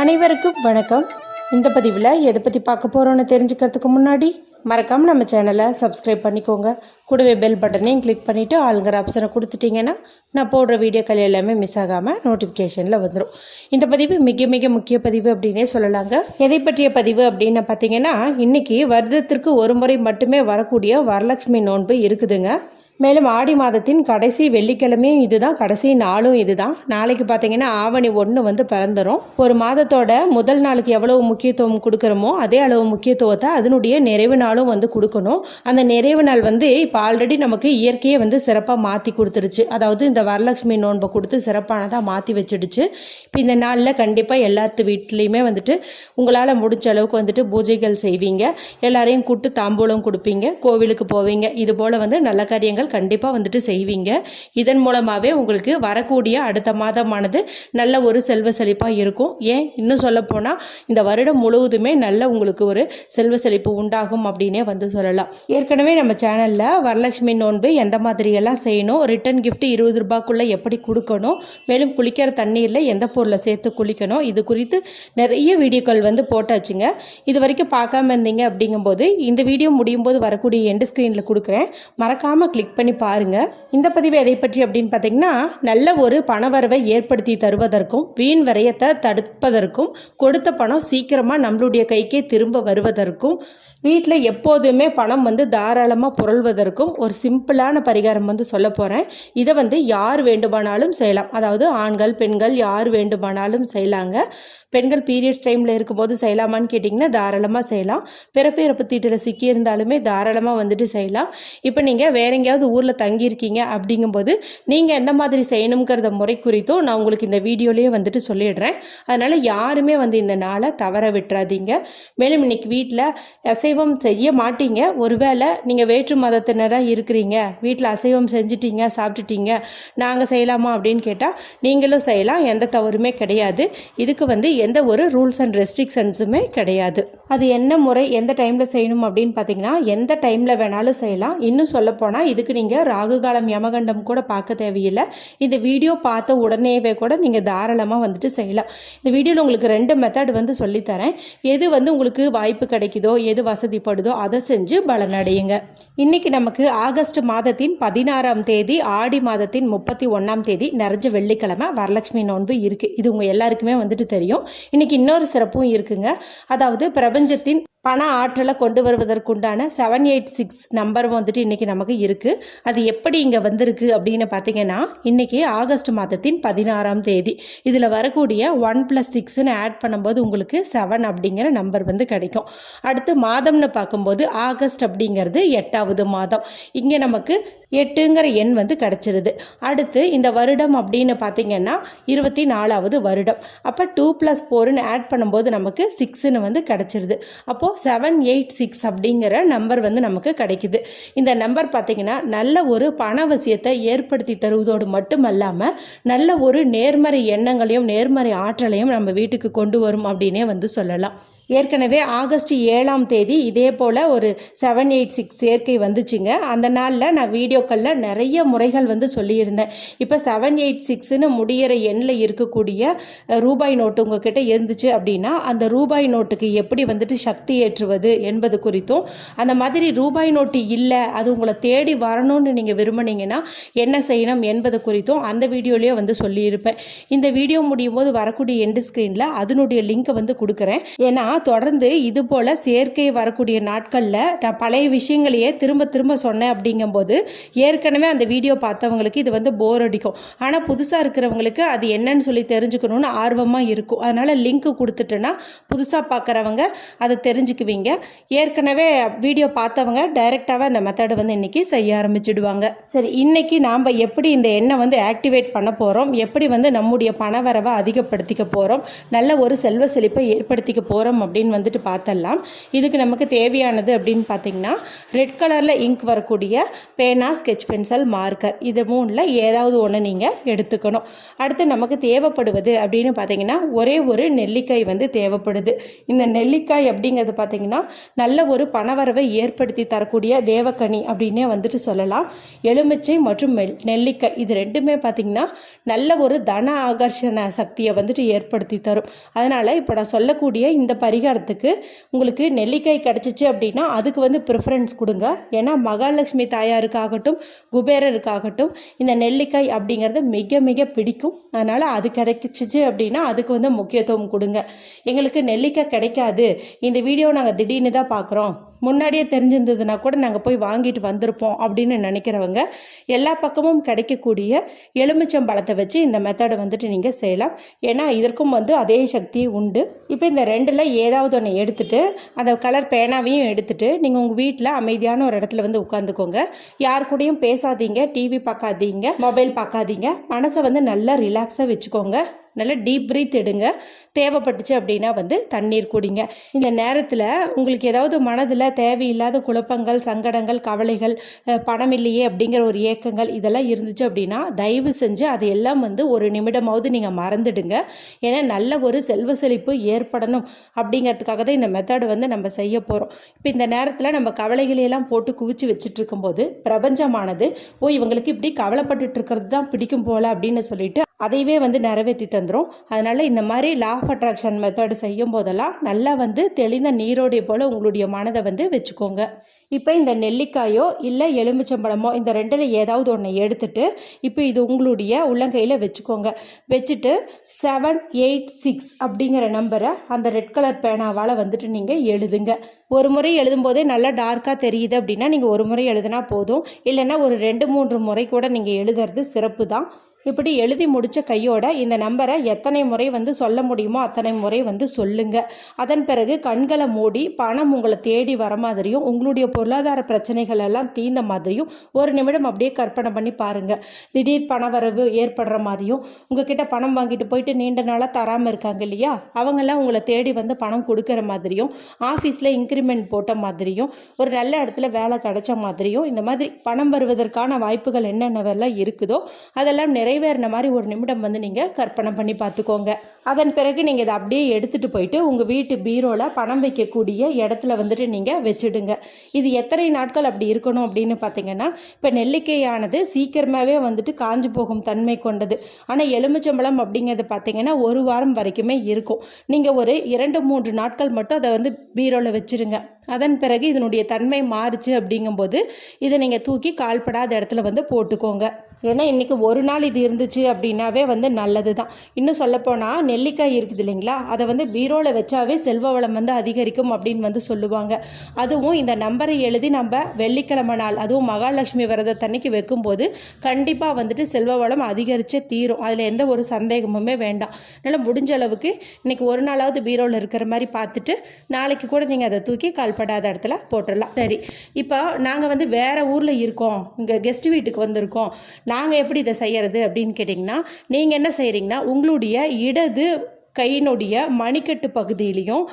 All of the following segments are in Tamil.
அனைவருக்கும் வணக்கம். இந்த பதிவில் எதை பற்றி பார்க்க போகிறோன்னு தெரிஞ்சுக்கிறதுக்கு முன்னாடி மறக்காமல் நம்ம சேனலை சப்ஸ்கிரைப் பண்ணிக்கோங்க. கூடவே பெல் பட்டனையும் கிளிக் பண்ணிவிட்டு ஆளுங்கிற ஆப்ஷனை கொடுத்துட்டிங்கன்னா நான் போடுற வீடியோக்கள் எல்லாமே மிஸ் ஆகாமல் நோட்டிஃபிகேஷனில் வந்துடும் இந்த பதிவு மிக மிக முக்கிய பதிவு அப்படின்னே சொல்லலாங்க. எதை பற்றிய பதிவு அப்படின்னு பார்த்தீங்கன்னா இன்றைக்கி வருடத்திற்கு ஒரு முறை மட்டுமே வரக்கூடிய வரலட்சுமி நோன்பு இருக்குதுங்க. மேலும் ஆடி மாதத்தின் கடைசி வெள்ளிக்கிழமையும் இதுதான். கடைசி நாளும் இதுதான். நாளைக்கு பார்த்தீங்கன்னா ஆவணி ஒன்று வந்து பிறந்துடும் ஒரு மாதத்தோட முதல் நாளுக்கு எவ்வளவு முக்கியத்துவம் கொடுக்குறோமோ அதே அளவு முக்கியத்துவத்தை அதனுடைய நிறைவு நாளும் வந்து கொடுக்கணும். அந்த நிறைவு நாள் வந்து இப்போ ஆல்ரெடி நமக்கு இயற்கையை வந்து சிறப்பாக மாற்றி கொடுத்துருச்சு. அதாவது இந்த வரலட்சுமி நோன்பை கொடுத்து சிறப்பானதாக மாற்றி வச்சிடுச்சு. இப்போ இந்த நாளில் கண்டிப்பாக எல்லாத்து வீட்லேயுமே வந்துட்டு உங்களால் முடிஞ்ச அளவுக்கு வந்துட்டு பூஜைகள் செய்வீங்க. எல்லாரையும் கூட்டு தாம்பூலம் கொடுப்பீங்க. கோவிலுக்கு போவீங்க. இது போல் வந்து நல்ல காரியங்கள் கண்டிப்பாக வந்துட்டு செய்வீங்க. இதன் மூலமாகவே உங்களுக்கு வரக்கூடிய அடுத்த மாதமானது நல்ல ஒரு செல்வ செழிப்பாக இருக்கும். ஏன்? இன்னும் சொல்லப்போனால் இந்த வருடம் முழுவதுமே நல்ல உங்களுக்கு ஒரு செல்வ செழிப்பு உண்டாகும் அப்படின்னே வந்து சொல்லலாம். ஏற்கனவே நம்ம சேனலில் வரலட்சுமி நோன்பு எந்த மாதிரியெல்லாம் செய்யணும் ரிட்டன் கிஃப்ட் இருபது ரூபாய்க்குள்ளே எப்படி கொடுக்கணும் மேலும் குளிக்கிற தண்ணீரில் எந்த பொருளை சேர்த்து குளிக்கணும் இது குறித்து நிறைய வீடியோக்கள் வந்து போட்டாச்சுங்க. இது வரைக்கும் பார்க்காம இருந்தீங்க அப்படிங்கும்போது இந்த வீடியோ முடியும் போது வரக்கூடிய எண்டு ஸ்க்ரீனில் கொடுக்குறேன். மறக்காமல் கிளிக் பண்ணி பாருங்கள் இந்த பதிவு எதை பற்றி அப்படின்னு பார்த்தீங்கன்னா நல்ல ஒரு பணவரவை ஏற்படுத்தி தருவதற்கும் வீண் விரயத்தை தடுப்பதற்கும் கொடுத்த பணம் சீக்கிரமாக நம்மளுடைய கைக்கே திரும்ப வருவதற்கும் வீட்டில் எப்போதுமே பணம் வந்து தாராளமாக புரள்வதற்கும் ஒரு சிம்பிளான பரிகாரம் வந்து சொல்ல போகிறேன் இதை வந்து யார் வேண்டுமானாலும் செய்யலாம். அதாவது ஆண்கள் பெண்கள் யார் வேண்டுமானாலும் செய்யலாங்க. பெண்கள் பீரியட்ஸ் டைமில் இருக்கும்போது செய்யலாமான்னு கேட்டிங்கன்னா தாராளமாக செய்யலாம். பிறப்பு இறப்பு தீட்டில் சிக்கியிருந்தாலுமே தாராளமாக வந்துட்டு செய்யலாம். இப்போ நீங்கள் வேற எங்கேயாவது ஊரில் தங்கியிருக்கீங்க அப்படிங்கும்போது நீங்கள் எந்த மாதிரி செய்யணுங்கிறத முறை குறித்தும் நான் உங்களுக்கு இந்த வீடியோலேயே வந்துட்டு சொல்லிடுறேன். அதனால் யாருமே வந்து இந்த நாளை தவற விட்டுறாதீங்க. மேலும் இன்னைக்கு வீட்டில் அசைவம் செய்ய மாட்டீங்க. ஒருவேளை நீங்கள் வேற்று மதத்தினராக இருக்கிறீங்க. வீட்டில் அசைவம் செஞ்சிட்டீங்க சாப்பிட்டுட்டீங்க. நாங்கள் செய்யலாமா அப்படின்னு கேட்டால் நீங்களும் செய்யலாம். எந்த தவறுமே கிடையாது. இதுக்கு வந்து எந்த ஒரு ரூல்ஸ் அண்ட் ரெஸ்ட்ரிக்ஷன்ஸுமே கிடையாது. அது என்ன முறை எந்த டைமில் செய்யணும் அப்படின்னு பார்த்தீங்கன்னா எந்த டைமில் வேணாலும் செய்யலாம். இன்னும் சொல்லப்போனால் இதுக்கு நீங்கள் ராகு காலம் யமகண்டம் கூட பார்க்க தேவையில்லை. இந்த வீடியோ பார்த்த உடனேவே கூட நீங்கள் தாராளமாக வந்துட்டு செய்யலாம். இந்த வீடியோவில் உங்களுக்கு ரெண்டு மெத்தட் வந்து சொல்லித்தரேன். எது வந்து உங்களுக்கு வாய்ப்பு கிடைக்குதோ எது வசதிப்படுதோ அதை செஞ்சு பலனடையுங்க இன்னைக்கு நமக்கு ஆகஸ்ட் மாதத்தின் பதினாறாம் தேதி ஆடி மாதத்தின் முப்பத்தி ஒன்றாம் தேதி நிறைஞ்ச வெள்ளிக்கிழமை வரலட்சுமி நோன்பு இருக்குது இது உங்கள் எல்லாருக்குமே வந்துட்டு தெரியும். இன்னைக்கு இன்னொரு சிறப்பும் இருக்குங்க. அதாவது பிரபஞ்சத்தின் பண ஆற்றலை கொண்டு வருவதற்குண்டான செவன் எயிட் சிக்ஸ் நம்பர் வந்துட்டு இன்றைக்கி நமக்கு இருக்குது அது எப்படி இங்கே வந்திருக்கு அப்படின்னு பார்த்தீங்கன்னா இன்றைக்கி ஆகஸ்ட் மாதத்தின் பதினாறாம் தேதி. இதில் வரக்கூடிய ஒன் ப்ளஸ் சிக்ஸ்னு ஆட் பண்ணும்போது உங்களுக்கு செவன் அப்படிங்கிற நம்பர் வந்து கிடைக்கும். அடுத்து மாதம்னு பார்க்கும்போது ஆகஸ்ட் அப்படிங்கிறது எட்டாவது மாதம். இங்கே நமக்கு எட்டுங்கிற எண் வந்து கிடச்சிருது. அடுத்து இந்த வருடம் அப்படின்னு பார்த்தீங்கன்னா இருபத்தி நாலாவது வருடம். அப்போ டூ ப்ளஸ் ஃபோர்னு ஆட் பண்ணும்போது நமக்கு சிக்ஸ்னு வந்து கிடச்சிருது. அப்போது செவன் எயிட் சிக்ஸ் அப்படிங்கிற நம்பர் வந்து நமக்கு கிடைக்குது. இந்த நம்பர் பார்த்தீங்கன்னா நல்ல ஒரு பணவசியத்தை ஏற்படுத்தி தருவதோடு மட்டுமல்லாமல் நல்ல ஒரு நேர்மறை எண்ணங்களையும் நேர்மறை ஆற்றலையும் நம்ம வீட்டுக்கு கொண்டு வரும் அப்படின்னே வந்து சொல்லலாம். ஏற்கனவே ஆகஸ்ட் ஏழாம் தேதி இதே போல் ஒரு செவன் எயிட் சிக்ஸ் சேர்க்கை வந்துச்சுங்க. அந்த நாளில் நான் வீடியோக்களில் நிறைய முறைகள் வந்து சொல்லியிருந்தேன். இப்போ செவன் எயிட் சிக்ஸ்னு முடியிற எண்ணில் இருக்கக்கூடிய ரூபாய் நோட்டு உங்ககிட்ட இருந்துச்சு அப்படின்னா அந்த ரூபாய் நோட்டுக்கு எப்படி வந்துட்டு சக்தி ஏற்றுவது என்பது குறித்தும் அந்த மாதிரி ரூபாய் நோட்டு இல்லை அது உங்களை தேடி வரணும்னு நீங்கள் விரும்புனீங்கன்னா என்ன செய்யணும் என்பது குறித்தும் அந்த வீடியோலேயே வந்து சொல்லியிருப்பேன். இந்த வீடியோ முடியும் போது வரக்கூடிய எண்டு ஸ்க்ரீனில் அதனுடைய லிங்கை வந்து கொடுக்குறேன். ஏன்னா தொடர்ந்து இது போல் சேர்க்கை வரக்கூடிய நாட்களில் நான் பழைய விஷயங்களையே திரும்ப திரும்ப சொன்னேன் அப்படிங்கும்போது ஏற்கனவே அந்த வீடியோ பார்த்தவங்களுக்கு இது வந்து போர் அடிக்கும். ஆனால் புதுசாக இருக்கிறவங்களுக்கு அது என்னன்னு சொல்லி தெரிஞ்சுக்கணும்னு ஆர்வமாக இருக்கும். அதனால் லிங்க் கொடுத்துட்டேன்னா புதுசாக பார்க்குறவங்க அதை தெரிஞ்சுக்குவீங்க. ஏற்கனவே வீடியோ பார்த்தவங்க டைரெக்டாகவே அந்த மெத்தடை வந்து இன்றைக்கி செய்ய ஆரம்பிச்சிடுவாங்க. சரி இன்றைக்கி நாம் எப்படி இந்த எண்ணெய் வந்து ஆக்டிவேட் பண்ண போகிறோம் எப்படி வந்து நம்முடைய பணவரவை அதிகப்படுத்திக்க போகிறோம் நல்ல ஒரு செல்வ செழிப்பை ஏற்படுத்திக்க போகிறோம் அப்படின்னு வந்துட்டு பார்த்தரலாம். இதுக்கு நமக்கு தேவையானது அப்படின்னு பார்த்தீங்கன்னா ரெட் கலரில் இங்க் வரக்கூடிய பேனா ஸ்கெட்ச் பென்சில் மார்க்கர் இது மூணில் ஏதாவது ஒன்று நீங்கள் எடுத்துக்கணும். அடுத்து நமக்கு தேவைப்படுவது அப்படின்னு பார்த்தீங்கன்னா ஒரே ஒரு நெல்லிக்காய் வந்து தேவைப்படுது. இந்த நெல்லிக்காய் அப்படிங்கிறது பார்த்தீங்கன்னா நல்ல ஒரு பணவரவை ஏற்படுத்தி தரக்கூடிய தேவக்கனி அப்படின்னே வந்துட்டு சொல்லலாம். எலுமிச்சை மற்றும் நெல்லிக்காய் இது ரெண்டுமே பார்த்திங்கன்னா நல்ல ஒரு தன ஆகர்ஷண சக்தியை வந்துட்டு ஏற்படுத்தி தரும். அதனால் இப்போ நான் சொல்லக்கூடிய இந்த பரிகாரத்துக்கு உங்களுக்கு நெல்லிக்காய் கிடச்சிச்சு அப்படின்னா அதுக்கு வந்து ப்ரிஃபரன்ஸ் கொடுங்க. ஏன்னா மகாலட்சுமி தாயாருக்காகட்டும் குபேரருக்காகட்டும் இந்த நெல்லிக்காய் அப்படிங்கிறது மிக மிக பிடிக்கும். அதனால் அது கிடைச்சிச்சு அப்படின்னா அதுக்கு வந்து முக்கியத்துவம் கொடுங்க. எங்களுக்கு நெல்லிக்காய் கிடைக்காது. இந்த வீடியோ நாங்கள் திடீர்னு தான் பார்க்குறோம் முன்னாடியே தெரிஞ்சிருந்ததுன்னா கூட நாங்கள் போய் வாங்கிட்டு வந்திருப்போம் அப்படின்னு நினைக்கிறவங்க எல்லா பக்கமும் கிடைக்கக்கூடிய எலுமிச்சம்பழத்தை வச்சு இந்த மெத்தடை வந்துட்டு நீங்கள் செய்யலாம். ஏன்னா இதற்கும் வந்து அதே சக்தி உண்டு. இப்போ இந்த ரெண்டில் ஏதாவது ஒன்று எடுத்துகிட்டு அந்த கலர் பேனாவையும் எடுத்துகிட்டு நீங்கள் உங்கள் வீட்டில் அமைதியான ஒரு இடத்துல வந்து உட்காந்துக்கோங்க யார் கூடயும் பேசாதீங்க டிவி பார்க்காதீங்க மொபைல் பார்க்காதீங்க மனசை வந்து நல்லா ரிலாக்ஸாக வச்சுக்கோங்க. நல்லா டீப் ப்ரீத் எடுங்க. தேவைப்பட்டுச்சு அப்படின்னா வந்து தண்ணீர் குடிங்க. இந்த நேரத்தில் உங்களுக்கு ஏதாவது மனதில் தேவையில்லாத குழப்பங்கள் சங்கடங்கள் கவலைகள் பணம் இல்லையே அப்படிங்கிற ஒரு ஏக்கங்கள் இதெல்லாம் இருந்துச்சு அப்படின்னா தயவு செஞ்சு அதையெல்லாம் வந்து ஒரு நிமிடமாவது நீங்கள் மறந்துடுங்க. ஏன்னா நல்ல ஒரு செல்வ செழிப்பு ஏற்படணும் அப்படிங்கிறதுக்காக தான் இந்த மெத்தடு வந்து நம்ம செய்ய போகிறோம் இப்போ இந்த நேரத்தில் நம்ம கவலைகளையெல்லாம் போட்டு குவிச்சு வச்சுட்டு இருக்கும்போது பிரபஞ்சமானது ஓ இவங்களுக்கு இப்படி கவலைப்பட்டுட்டு இருக்கிறது தான் பிடிக்கும் போல அப்படின்னு சொல்லிட்டு அதையவே வந்து நிறைவேற்றி தந்துடும் அதனால் இந்த மாதிரி லா ஆஃப் அட்ராக்ஷன் மெத்தடு செய்யும் போதெல்லாம் நல்லா வந்து தெளிந்த நீரோடைய போல் உங்களுடைய மனதை வந்து வச்சுக்கோங்க. இப்போ இந்த நெல்லிக்காயோ இல்லை எலுமிச்சம்பழமோ இந்த ரெண்டில் ஏதாவது ஒன்று எடுத்துட்டு இப்போ இது உங்களுடைய உள்ளங்கையில் வச்சுக்கோங்க. வச்சுட்டு செவன் எயிட் சிக்ஸ் அப்படிங்கிற நம்பரை அந்த ரெட் கலர் பேனாவால் வந்துட்டு நீங்கள் எழுதுங்க. ஒரு முறை எழுதும்போதே நல்லா டார்க்காக தெரியுது அப்படின்னா நீங்கள் ஒரு முறை எழுதுனா போதும். இல்லைன்னா ஒரு ரெண்டு மூன்று முறை கூட நீங்கள் எழுதுறது சிறப்பு தான் இப்படி எழுதி முடித்த கையோட இந்த நம்பரை எத்தனை முறை வந்து சொல்ல முடியுமோ அத்தனை முறை வந்து சொல்லுங்கள் அதன் பிறகு கண்களை மூடி பணம் உங்களை தேடி வர மாதிரியும் உங்களுடைய பொருளாதார பிரச்சனைகள் எல்லாம் தீர்ந்த மாதிரியும் ஒரு நிமிடம் அப்படியே கற்பனை பண்ணி பாருங்கள் திடீர் பணவரவு ஏற்படுற மாதிரியும் உங்ககிட்ட பணம் வாங்கிட்டு போயிட்டு நீண்ட நாளாக தராமல் இருக்காங்க இல்லையா? அவங்கெல்லாம் உங்களை தேடி வந்து பணம் கொடுக்குற மாதிரியும் ஆஃபீஸில் இன்க்ரிமெண்ட் போட்ட மாதிரியும் ஒரு நல்ல இடத்துல வேலை கிடைச்ச மாதிரியும் இந்த மாதிரி பணம் வருவதற்கான வாய்ப்புகள் என்னென்னவெல்லாம் இருக்குதோ அதெல்லாம் நிறைவேறின மாதிரி ஒரு நிமிடம் வந்து நீங்கள் கற்பனை பண்ணி பார்த்துக்கோங்க. அதன் பிறகு நீங்கள் இதை அப்படியே எடுத்துகிட்டு போயிட்டு உங்கள் வீட்டு பீரோவில் பணம் வைக்கக்கூடிய இடத்துல வந்துட்டு நீங்கள் வச்சுடுங்க. இது எத்தனை நாட்கள் அப்படி இருக்கணும் அப்படின்னு பார்த்தீங்கன்னா இப்போ நெல்லிக்கையானது சீக்கிரமாகவே வந்துட்டு காஞ்சு போகும் தன்மை கொண்டது. ஆனால் எலுமிச்சம்பழம் அப்படிங்கிறது பார்த்தீங்கன்னா ஒரு வாரம் வரைக்குமே இருக்கும். நீங்கள் ஒரு இரண்டு மூன்று நாட்கள் மட்டும் அதை வந்து பீரோவில் வச்சுருங்க. அதன் பிறகு இதனுடைய தன்மை மாறுச்சு அப்படிங்கும்போது இதை நீங்கள் தூக்கி கால்படாத இடத்துல வந்து போட்டுக்கோங்க. ஏன்னா இன்றைக்கி ஒரு நாள் இது இருந்துச்சு அப்படின்னாவே வந்து நல்லது தான் இன்னும் சொல்லப்போனால் நெல்லிக்காய் இருக்குது இல்லைங்களா? அதை வந்து பீரோவில் வச்சாவே செல்வ வளம் வந்து அதிகரிக்கும் அப்படின்னு வந்து சொல்லுவாங்க. அதுவும் இந்த நம்பரை எழுதி நம்ம வெள்ளிக்கிழமை நாள் அதுவும் மகாலட்சுமி விரதத்தன்னைக்கு வைக்கும்போது கண்டிப்பாக வந்துட்டு செல்வ வளம் அதிகரிச்சே தீரும். அதில் எந்த ஒரு சந்தேகமுமே வேண்டாம். அதனால் முடிஞ்ச அளவுக்கு இன்றைக்கி ஒரு நாளாவது பீரோவில் இருக்கிற மாதிரி பார்த்துட்டு நாளைக்கு கூட நீங்கள் அதை தூக்கி கால்படாத இடத்துல போட்டுடலாம் சரி இப்போ நாங்கள் வந்து வேறு ஊரில் இருக்கோம். இங்கே கெஸ்ட் வீட்டுக்கு வந்திருக்கோம். நாங்கள் எப்படி இதை செய்கிறது அப்படின்னு கேட்டிங்கன்னா நீங்கள் என்ன செய்கிறீங்கன்னா உங்களுடைய இடது கையினுடைய மணிக்கட்டு பகுதியிலையும்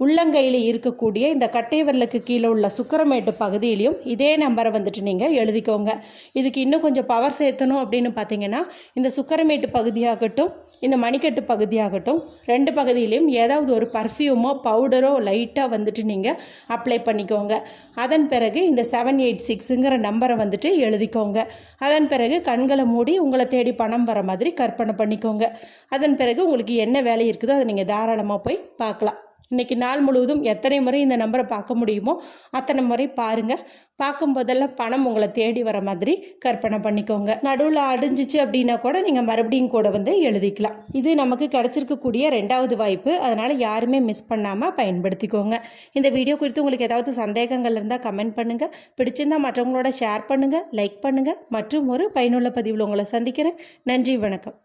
உள்ளங்கையில் இருக்கக்கூடிய இந்த கட்டை விரலுக்கு கீழே உள்ள சுக்கரமேட்டு பகுதியிலையும் இதே நம்பரை வந்துட்டு நீங்கள் எழுதிக்கோங்க. இதுக்கு இன்னும் கொஞ்சம் பவர் சேர்த்தணும் அப்படின்னு பார்த்தீங்கன்னா இந்த சுக்கரமேட்டு பகுதியாகட்டும் இந்த மணிக்கட்டு பகுதியாகட்டும் ரெண்டு பகுதியிலையும் ஏதாவது ஒரு பர்ஃப்யூமோ பவுடரோ லைட்டாக வந்துட்டு நீங்கள் அப்ளை பண்ணிக்கோங்க. அதன் பிறகு இந்த செவன் எயிட் சிக்ஸுங்கிற நம்பரை வந்துட்டு எழுதிக்கோங்க. அதன் பிறகு கண்களை மூடி உங்களை தேடி பணம் வர மாதிரி கற்பனை பண்ணிக்கோங்க. அதன் பிறகு உங்களுக்கு என்ன வேலை இருக்குதோ அதை நீங்கள் தாராளமாக போய் பார்க்கலாம். இன்றைக்கி நாள் முழுவதும் எத்தனை முறை இந்த நம்பரை பார்க்க முடியுமோ அத்தனை முறை பாருங்கள் பார்க்கும்போதெல்லாம் பணம் உங்களை தேடி வர மாதிரி கற்பனை பண்ணிக்கோங்க. நடுவில் அடிஞ்சிச்சு அப்படின்னா கூட நீங்கள் மறுபடியும் கூட வந்து எழுதிக்கலாம். இது நமக்கு கிடச்சிருக்கக்கூடிய ரெண்டாவது வாய்ப்பு. அதனால் யாருமே மிஸ் பண்ணாமல் பயன்படுத்திக்கோங்க. இந்த வீடியோ குறித்து உங்களுக்கு ஏதாவது சந்தேகங்கள் இருந்தால் கமெண்ட் பண்ணுங்கள் பிடிச்சிருந்தா மற்றவங்களோட ஷேர் பண்ணுங்கள் லைக் பண்ணுங்கள் மற்றும் ஒரு பயனுள்ள பதிவில் உங்களை சந்திக்கிறேன். நன்றி வணக்கம்.